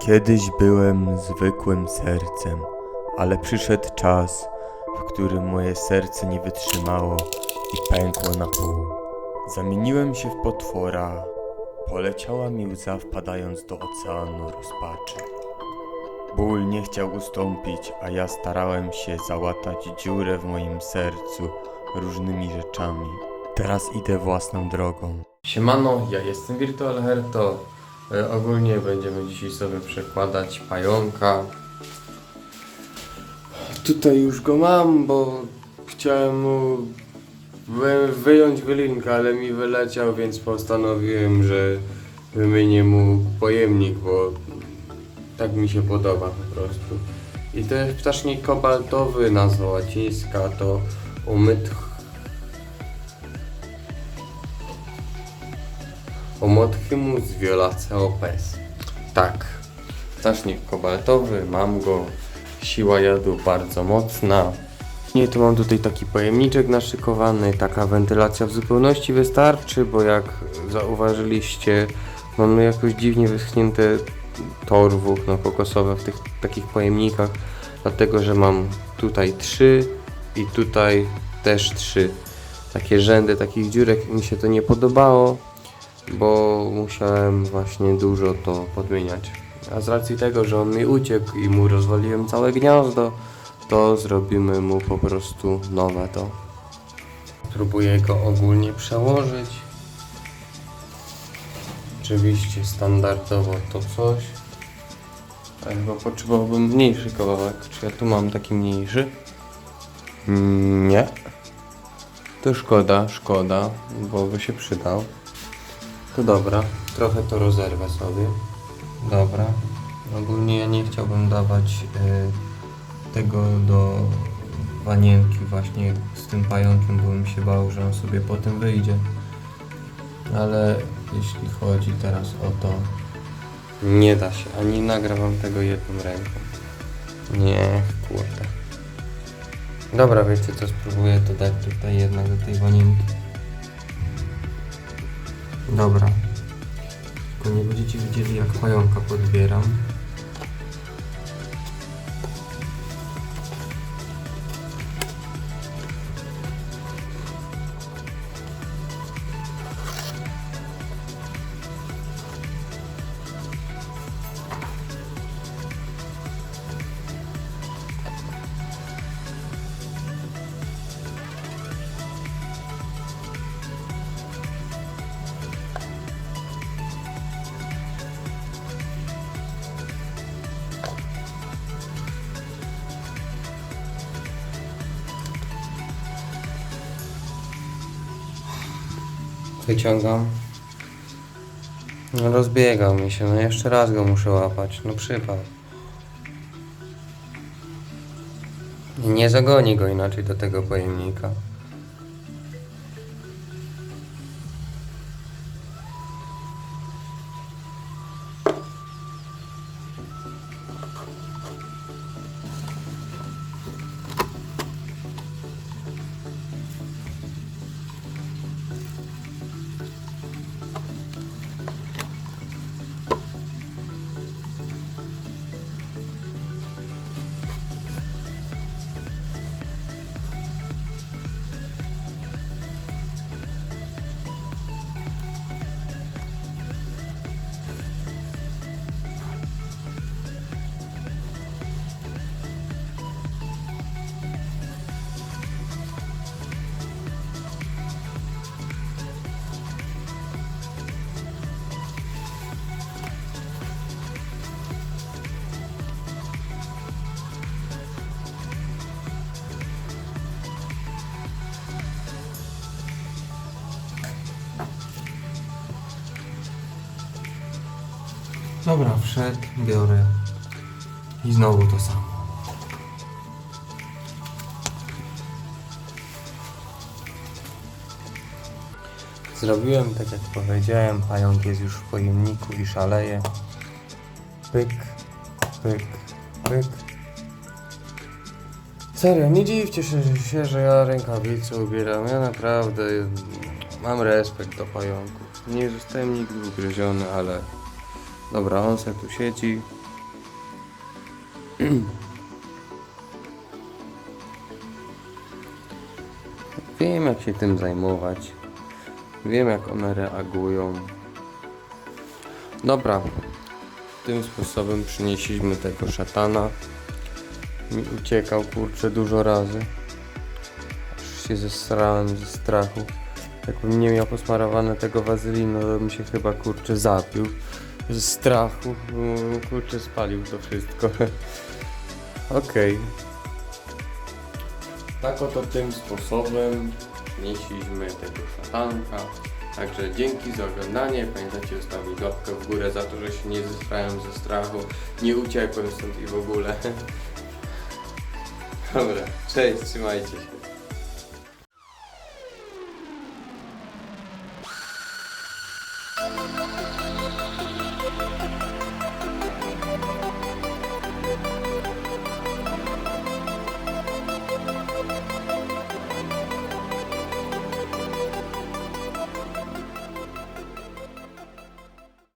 Kiedyś byłem zwykłym sercem, ale przyszedł czas, w którym moje serce nie wytrzymało i pękło na pół. Zamieniłem się w potwora. Poleciała mi łza wpadając do oceanu rozpaczy. Ból nie chciał ustąpić, a ja starałem się załatać dziurę w moim sercu różnymi rzeczami. Teraz idę własną drogą. Siemano, ja jestem Virtual Herto. E, ogólnie będziemy dzisiaj sobie przekładać pająka. Tutaj już go mam, bo chciałem mu wy, wyjąć wylinkę, ale mi wyleciał, więc postanowiłem, że wymienię mu pojemnik, bo tak mi się podoba po prostu. I to jest ptasznik kobaltowy, nazwa łacińska to umytch Omotchymus violaceo-pes. Tak. Ptasznik kobaltowy, mam go. Siła jadu bardzo mocna. Nie, tu mam tutaj taki pojemniczek naszykowany. Taka wentylacja w zupełności wystarczy, bo jak zauważyliście, mamy jakoś dziwnie wyschnięte torwówno kokosowe w tych takich pojemnikach. Dlatego, że mam tutaj trzy i tutaj też trzy. Takie rzędy takich dziurek mi się to nie podobało bo musiałem właśnie dużo to podmieniać. A z racji tego, że on mi uciekł i mu rozwaliłem całe gniazdo, to zrobimy mu po prostu nowe to. Spróbuję go ogólnie przełożyć. Oczywiście standardowo to coś. A chyba potrzebowałbym mniejszy kawałek. Czy ja tu mam taki mniejszy? Mm, Nie. To szkoda, szkoda, bo by się przydał. To dobra, trochę to rozerwę sobie. Dobra. Ogólnie ja nie chciałbym dawać y, tego do wanienki właśnie z tym pająkiem, bo bym się bał, że on sobie potem wyjdzie. Ale jeśli chodzi teraz o to... Nie da się, ani nagram wam tego jedną ręką. Nie, kurde. Dobra, wiecie co, spróbuję to dać tutaj jednak do tej wanienki. Dobra. Tylko nie będziecie widzieli jak pająka podbieram. Wyciągam. No rozbiegał mi się, no jeszcze raz go muszę łapać, no przypał. I Nie zagoni go inaczej do tego pojemnika. Dobra, wszedł, biorę i znowu to samo. Zrobiłem tak jak powiedziałem, pająk jest już w pojemniku i szaleje. Pyk, pyk, pyk. Serio, nie dziwcie się, że- ja rękawice ubieram. Ja naprawdę mam respekt do pająków. Nie zostałem nigdy ugryziony, ale Dobra, on se tu siedzi. Wiem jak się tym zajmować. Wiem jak one reagują. Dobra. Tym sposobem przynieśliśmy tego szatana. Mi uciekał kurczę dużo razy. Aż się zesrałem ze strachu. Jakbym nie miał posmarowane tego wazylinu, to bym się chyba kurczę zapił. Ze strachu. bym, Kurczę spalił to wszystko. Okej. Tak oto tym sposobem nieśliśmy tego szatanka. Także dzięki za oglądanie. Pamiętajcie zostawić łapkę w górę za to, że się nie zestrałem ze strachu. Nie uciekłem stąd i w ogóle. Dobra, cześć, trzymajcie się.